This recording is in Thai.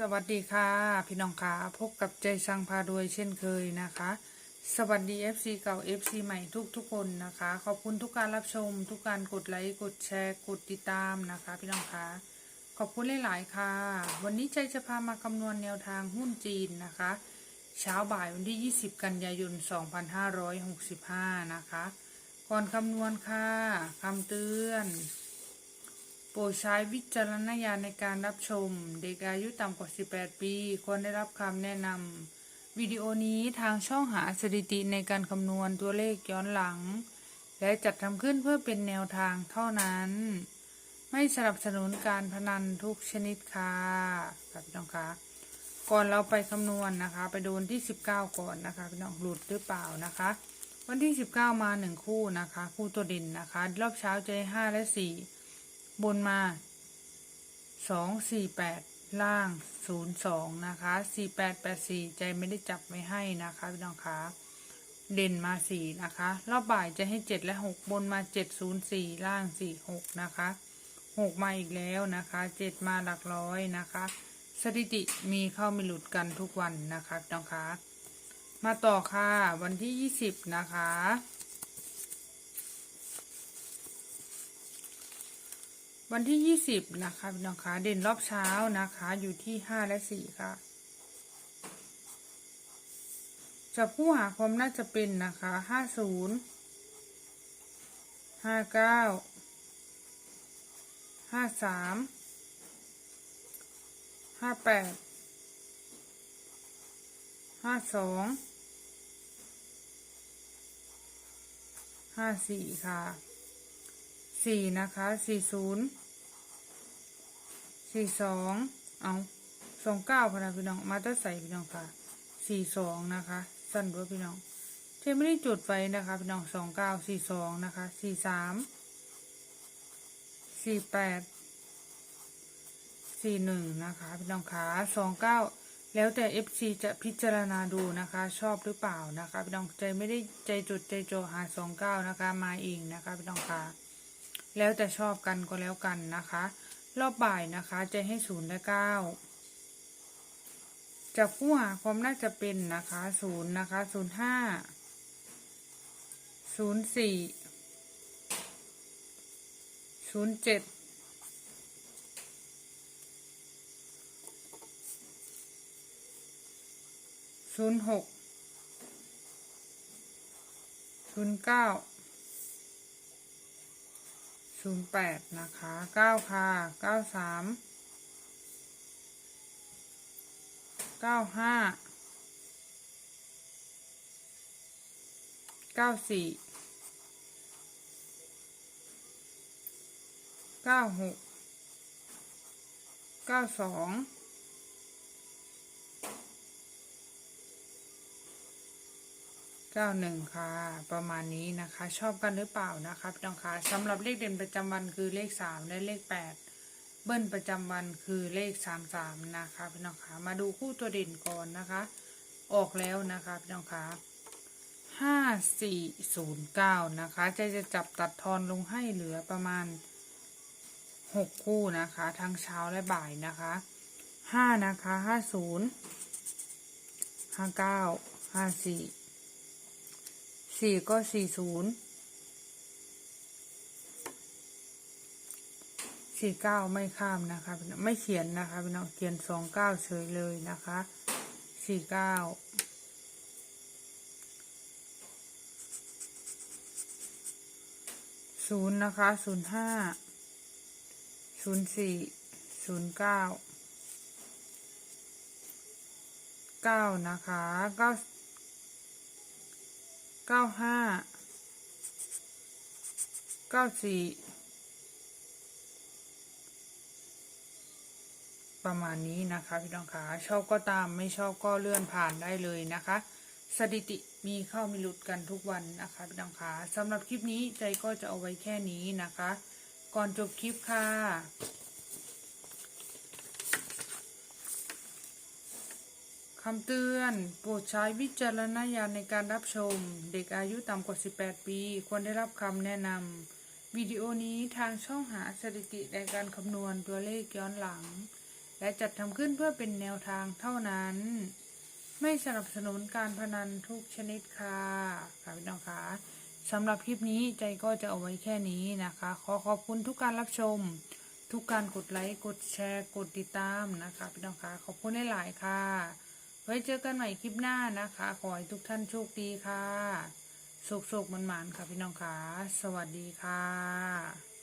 สวัสดีค่ะพี่น้องค่ะพบกับใจสังพารวยเช่นเคยนะคะ สวัสดี FC เก่า FC ใหม่ทุกทุกคนนะคะ ขอบคุณทุกการรับชม ทุกการกดไลค์กดแชร์กดติดตามนะคะ พี่น้องค่ะขอบคุณหลาย ๆ ค่ะ วันนี้ใจจะพามาคำนวณแนวทางหุ้นจีนนะคะ เช้าบ่ายวันที่ 20 กันยายน 2565 นะคะ ก่อนคำนวณค่ะคำเตือน โปรดใช้วิจารณญาณในการรับชม เด็กอายุต่ำกว่า 18 ปี ควรได้รับคำแนะนำวิดีโอนี้ทางช่องหาสถิติในการคำนวณตัวเลขย้อนหลัง และจัดทำขึ้นเพื่อเป็นแนวทางเท่านั้น ไม่สนับสนุนการพนันทุกชนิดค่ะค่ะพี่น้องคะก่อนเราไปคำนวณนะคะ ไปดูวันที่ 19 ก่อนนะคะพี่น้องหลุดหรือเปล่านะคะ วันที่ 19 มาหนึ่งคู่นะคะ คู่ตัวด่นนะคะ รอบเช้าใจ5และ4 บนมาสองสี่แปดล่างศูนย์สองนะคะสี่แปดแปดสี่ใจไม่ได้จับไม่ให้นะคะพี่น้องคะเด่นมาสี่นะคะรอบบ่ายจะให้เจ็ดและหกบนมาเจ็ดศูนย์สี่ล่างสี่หกนะคะหกมาอีกแล้วนะคะเจ็ดมาหลักร้อยนะคะ สถิติมีเข้ามีหลุดกันทุกวันนะคะน้องคะมาต่อค่ะ วันที่ยี่สิบนะคะ วันที่ยี่สิบนะคะพี่น้องคะเด่นรอบเช้านะคะ อยู่ที่ห้าและสี่ค่ะจะบผู้หาความน่าจะเป็นนะคะห้าศูนย์ห้าเก้าห้าสามห้าแปดห้าสองห้าสี่ค่ะ สี่นะคะสี่ศูนย์สี่สองเอาสองเก้าพนะพี่น้อง มาตั้งใส่พี่น้องค่ะสี่สองนะคะ สั้นด้วยพี่น้องเทไม่ได้จุดไฟนะคะพี่น้องสองเก้าสี่สองนะคะสี่สามสี่แปดสี่หนึ่งนะคะพี่น้องขาสองเก้าแล้วแต่ FC จะพิจารณาดูนะคะ ชอบหรือเปล่านะคะพี่น้องใจไม่ได้ใจจุดใจโจหาสองเก้านะคะ มาเองนะคะพี่น้องขา แล้วแต่ชอบกันก็แล้วกันนะคะ รอบบ่ายนะคะจะให้ศูนย์และเก้าจากผู้หาความน่าจะเป็นนะคะศูนย์นะคะศูนย์ห้าศูนย์สี่ศูนย์เจ็ดศูนย์หกศูนย์เก้า ศูนย์แปดนะคะเก้าค่ะเก้าสามเก้าห้าเก้าสี่เก้าหกเก้าสอง เก้าหนึ่งค่ะ ประมาณนี้นะคะ ชอบกันหรือเปล่านะคะพี่น้องคะสำหรับเลขเด่นประจำวันคือเลขสามและเลขแปดเบิ้ลประจำวันคือเลขสามสามนะคะพี่น้องคะมาดูคู่ตัวเด่นก่อนนะคะ ออกแล้วนะคะพี่น้องคะห้าสี่ศูนย์เก้านะคะจะจะจับตัดทอนลงให้เหลือประมาณหกคู่นะคะ ทั้งเช้าและบ่ายนะคะห้านะคะห้าศูนย์ห้าเก้าห้าสี่ สี่ก็สี่ศูนย์สี่เก้าไม่ข้ามนะคะ ไม่เขียนนะคะพี่น้องเขียนสองเก้าเฉยเลยนะคะสี่เก้าศูนย์นะคะศูนย์ห้าศูนย์สี่ศูนย์เก้าเก้านะคะเก้า เก้าห้าเก้าสี่ประมาณนี้นะคะพี่น้องคะชอบก็ตามไม่ชอบก็เลื่อนผ่านได้เลยนะคะ สถิติมีเข้ามีหลุดกันทุกวันนะคะพี่น้องคะสำหรับคลิปนี้ใจก็จะเอาไว้แค่นี้นะคะ ก่อนจบคลิปค่ะ คำเตือน โปรดใช้วิจารณญาณในการรับชม เด็กอายุต่ำกว่า 18 ปี ควรได้รับคำแนะนำวิดีโอนี้ทางช่องหาสถิติในการคำนวณตัวเลขย้อนหลัง และจัดทำขึ้นเพื่อเป็นแนวทางเท่านั้น ไม่สนับสนุนการพนันทุกชนิดค่ะค่ะพี่น้องคะสำหรับคลิปนี้ใจก็จะเอาไว้แค่นี้นะคะ ขอขอบคุณทุกการรับชม ทุกการกดไลค์ กดแชร์ กดติดตามนะคะพี่น้องคะขอบคุณหลายๆค่ะ ไว้เจอกันใหม่คลิปหน้านะคะ ขอให้ทุกท่านโชคดีค่ะสุขๆมันๆค่ะพี่น้องคะสวัสดีค่ะ